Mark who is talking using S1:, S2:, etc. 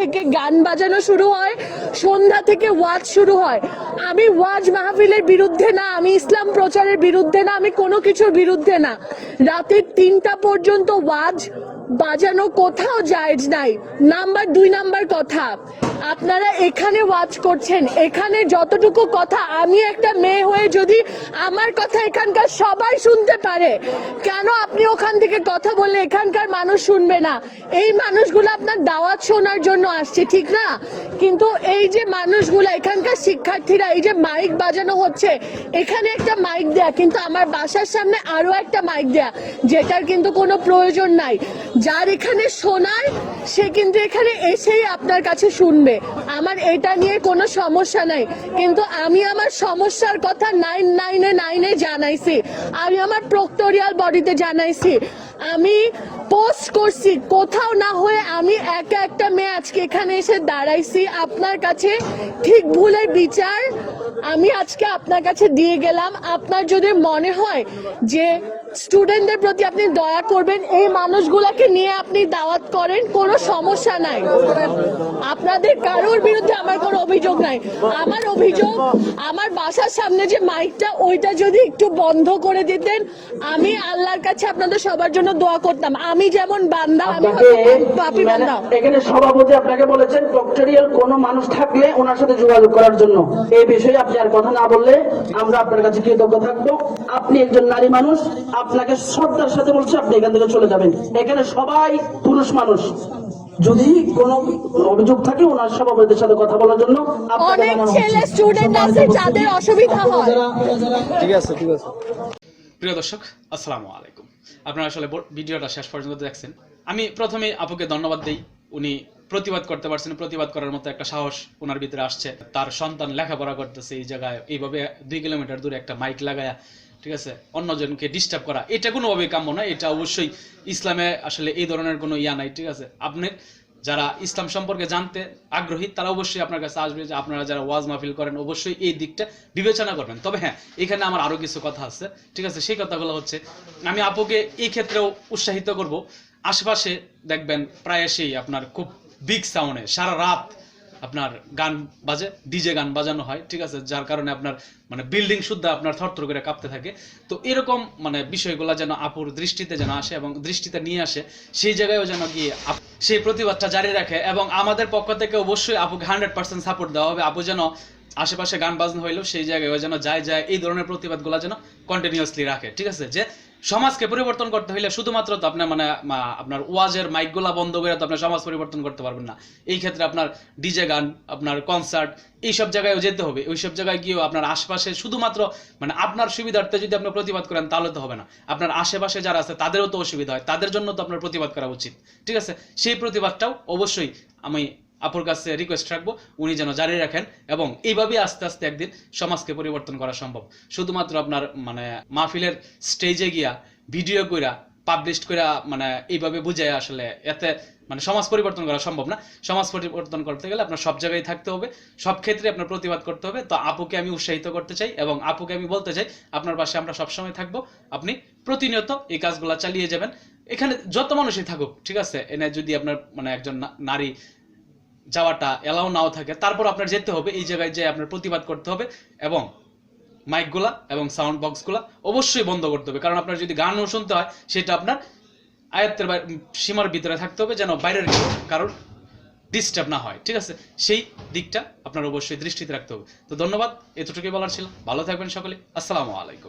S1: থেকে গান বাজানো শুরু হয়, সন্ধ্যা থেকে ওয়াজ শুরু হয়। আমি ওয়াজ মাহফিলের বিরুদ্ধে না, আমি ইসলাম প্রচারের বিরুদ্ধে না, আমি কোনো কিছুর বিরুদ্ধে না। রাতের তিনটা পর্যন্ত ওয়াজ বাজানো কোথাও জায়েজ নাই। নাম্বার দুই নাম্বার কথা। আপনারা এখানে ওয়াচ করছেন। এখানে যতটুকু কথা, আমি একটা মেয়ে হয়ে যদি আমার কথা এখানকার সবাই শুনতে পারে, কেন আপনি ওখান থেকে কথা বললে এখানকার মানুষ শুনবে না? এই মানুষগুলো আপনার দাওয়াত শোনার জন্য আসছে, ঠিক না? কিন্তু এই যে মানুষগুলো, এখানকার শিক্ষার্থীরা, এই যে মাইক বাজানো হচ্ছে, এখানে একটা মাইক দেয়া, কিন্তু আমার বাসার সামনে আরও একটা মাইক দেয়া, যেটার কিন্তু কোনো প্রয়োজন নাই। যার এখানে শোনার সে কিন্তু এখানে এসেই আপনার কাছে শুনবে। আমার এটা নিয়ে কোনো সমস্যা নাই। কিন্তু আমি আমার সমস্যার কথা নাইন নাইনে নাইনে জানাইছি। আমি আমার প্রক্টোরিয়াল বডিতে জানাইছি। আমি পোস্ট করছি। কোথাও না হয়ে আমি একা একটা মেয়ে আজকে এখানে এসে দাঁড়াইছি। আপনার কাছে ঠিক ভুলের বিচার আমি আজকে আপনার কাছে দিয়ে গেলাম। আপনার যদি মনে হয় যে স্টুডেন্টদের প্রতি আপনি দয়া করবেন, এই মানুষগুলোকে নিয়ে আপনি দাওয়াত করেন, কোনো সমস্যা নাই। আপনাদের কারোর বিরুদ্ধে আমার কোনো অভিযোগ নাই। আমার অভিযোগ আমার বাসার সামনে যে মাইকটা ওইটা যদি একটু বন্ধ করে দিতেন আমি আল্লাহর কাছে আপনাদের সবার জন্য দোয়া করতাম। আমি যেমন বান্দা আমি পাপি
S2: মানে
S1: বান্দা।
S2: এখানে সভাপতি আপনাকে বলেছেন প্রক্টোরিয়াল কোনো মানুষ থাকলে ওনার সাথে যোগাযোগ করার জন্য। এই বিষয়ে আপনি আর কথা না বললে আমরা আপনার কাছে কৃতজ্ঞ থাকব। আপনি একজন নারী মানুষ আপনাকে শ্রদ্ধার সাথে বলছি আপনি এখান থেকে চলে যাবেন। এখানে সবাই পুরুষ মানুষ। যদি কোনো অভিযোগ থাকে ওনার সভাপতির সাথে কথা বলার জন্য
S1: অনেক ছেলে স্টুডেন্ট আছে যাদের অসুবিধা হয়।
S3: ঠিক আছে ঠিক আছে।
S4: প্রিয় দর্শক আসসালামু আলাইকুম। আপনারা আসলে ভিডিওটা শেষ পর্যন্ত দেখছেন। আমি প্রথমে আপুকে ধন্যবাদ দিই। উনি প্রতিবাদ করতে পারছেন প্রতিবাদ করার মতো একটা সাহস ওনার ভিতরে আসছে। তার সন্তান লেখাপড়া করতেছে এই জায়গায়। এইভাবে দুই কিলোমিটার দূরে একটা মাইক লাগায়া ঠিক আছে? অন্যজনকে ডিস্টার্ব করা। এটা কোনোভাবেই কাম্য না এটা অবশ্যই ইসলামে আসলে এই ধরনের কোনো ইয়া নাই, ঠিক আছে? আপনি যারা ইসলাম সম্পর্কে জানতে আগ্রহী, তারা অবশ্যই আপনার কাছে আসবে যে আপনারা যারা ওয়াজ মাহফিল করেন, অবশ্যই এই দিকটা বিবেচনা করবেন। তবে হ্যাঁ এখানে আমার আরও কিছু কথা আছে, ঠিক আছে? সেই কথাগুলো হচ্ছে, আমি আপুকে এই ক্ষেত্রেও উৎসাহিত করব। আশেপাশে দেখবেন প্রায়শই আপনার খুব বিগ সাউন্ডে সারা রাত আপনার গান বাজে ডিজে গান বাজানো হয়, ঠিক আছে? যার কারণে আপনার মানে বিল্ডিং শুদ্ধ আপনার থরথর করে কাঁপতে থাকে। তো এরকম মানে বিষয়গুলো যেন আপুর দৃষ্টিতে যেন আসে এবং দৃষ্টিতে নিয়ে আসে, সেই জায়গায়ও যেন গিয়ে সেই প্রতিবাদটা জারি রাখে এবং আমাদের পক্ষ থেকে অবশ্যই আপুকে হান্ড্রেড পার্সেন্ট সাপোর্ট দেওয়া হবে। আপু যেন আশেপাশে গান বাজনা হইলেও সেই জায়গায় যেন যায় যায়, এই ধরনের প্রতিবাদগুলো যেন কন্টিনিউয়াসলি রাখে, ঠিক আছে? যে সমাজকে পরিবর্তন করতে হইলে শুধুমাত্র তো আপনার মানে আপনার ওয়াজের মাইকগুলা বন্ধ করে তো আপনার সমাজ পরিবর্তন করতে পারবেন না। এই ক্ষেত্রে আপনার ডিজে গান, আপনার কনসার্ট এইসব জায়গায় যেতে হবে। ওইসব জায়গায় গিয়েও আপনার আশপাশে শুধুমাত্র মানে আপনার সুবিধার্থে যদি আপনি প্রতিবাদ করেন, তাহলে তো হবে না। আপনার আশেপাশে যারা আছে, তাদেরও তো অসুবিধা হয়। তাদের জন্য তো আপনার প্রতিবাদ করা উচিত, ঠিক আছে? সেই প্রতিবাদটাও অবশ্যই আমি আপুর কাছে রিকোয়েস্ট রাখব, উনি যেন জারি রাখেন এবং এইভাবেই আস্তে আস্তে একদিন সমাজকে পরিবর্তন করা সম্ভব। শুধুমাত্র আপনার মানে মাহফিলের স্টেজে গিয়া ভিডিও কইরা পাবলিশ কইরা মানে এইভাবে বুঝায় আসলে এতে মানে সমাজ পরিবর্তন করা সম্ভব না। সমাজ পরিবর্তন করতে গেলে আপনার সব জায়গায় থাকতে হবে, সব ক্ষেত্রে আপনার প্রতিবাদ করতে হবে। তো আপুকে আমি উৎসাহিত করতে চাই এবং আপুকে আমি বলতে চাই, আপনার পাশে আমরা সবসময় থাকব। আপনি প্রতিনিয়ত এই কাজগুলো চালিয়ে যাবেন। এখানে যত মানুষই থাকুক, ঠিক আছে? এনে যদি আপনার মানে একজন নারী যাওয়াটা এলাও নাও থাকে। তারপর আপনার যেতে হবে, এই জায়গায় যে আপনার প্রতিবাদ করতে হবে এবং মাইকগুলা এবং সাউন্ড বক্সগুলা অবশ্যই বন্ধ করতে হবে। কারণ আপনার যদি গানও শুনতে হয়, সেটা আপনার আয়ত্তের সীমার ভিতরে থাকতে হবে যেন বাইরের কেউ কারোর ডিস্টার্ব না হয়, ঠিক আছে? সেই দিকটা আপনার অবশ্যই দৃষ্টিতে রাখতে হবে। তো ধন্যবাদ, এতটুকুই বলার ছিল। ভালো থাকবেন সকলে। আসসালামু আলাইকুম।